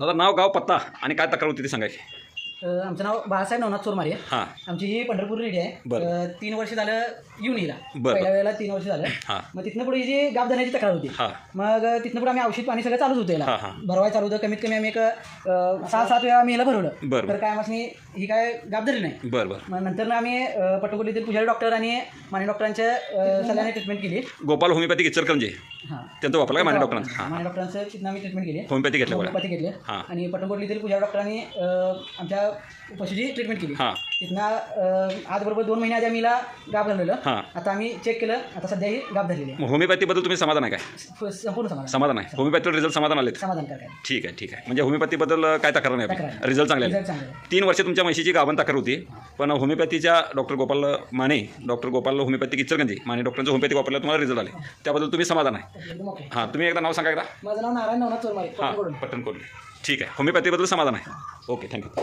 दादा नाव गाव पत्ता आणि काय तक्रार होती ते सांगायची. अ, आमचं नाव बाळासाहेब नवनाथ चोरमारे हां. आमची ही पंढरपूर रेडी आहे बरं. अ, तीन वर्ष झालं येऊन हिला बरं. पहिल्या वेळेला तीन वर्ष झालं. हां. मग तिथनं पुढे ही जी गाव धरण्याची तक्रार होती. हां. मग तिथनं पुढे आम्ही औषध पाणी सगळं चालूच होतं याला. हां भरवाय चालू होतं. कमीत कमी आम्ही एक अ, सहा सात वेळा आम्ही याला भरवलं. बरं. तर काय आम्हाला ही काय गाब धरली नाही. बरं बरं. मग नंतर आम्ही अ, पटकोलीतील पुजारी डॉक्टर आणि माने डॉक्टरांच्या अ, सल्ल्याने ट्रीटमेंट केली. गोपाल होमिओपॅथिक इचरकरंजी हां. त्यांचं वापरलं काय माने डॉक्टरांचं? हां. माने डॉक्टरांचं तिथनं आम्ही ट्रीटमेंट केली. होमिओपॅथी घेतलं बरं होमिओपॅथी घेतले हां. आणि पटणकोटलीतील पुजारी डॉक्टरांनी अ, आमच्या पशुची ट्रीटमेंट केली हां. तिथनं आज बरोबर दोन महिने आधी आम्ही हिला गाब धरलेलं हां. आता आम्ही चेक केलं आता सध्या ही गाब धरलेली आहे. होमिओपॅथीबद्दल तुम्ही समाधान आहे काय? संपूर्ण समाधान. समाधान आहे. होमिओपॅथीवर रिझल्ट समाधान आलेत. समाधान काय ठीक आहे ठीक आहे. म्हणजे होमिओपॅथीबद्दल काय तक्रार नाही तक्रार. आपली नाही. रिझल्ट चांगले आले. आहे. तीन वर्ष तुमच्या म्हशीची गाभण तक्रार होती. पण होमिओपॅथीच्या doctor Gopal Mane doctor Gopal homeopathic Ichalkaranji Mane डॉक्टरांचं होमिओपॅथिक वापरलं तुम्हाला रिझल्ट आले. त्याबद्दल तुम्ही समाधान आहे. एकदम ओके. हां तुम्ही एकदा नाव सांगा एकदा. माझं नाव नारायण नवनाथ चोरमारे हां. पटणकोट ठीक आहे. होमिओपॅथीबद्दल समाधान आहे. Okay thank you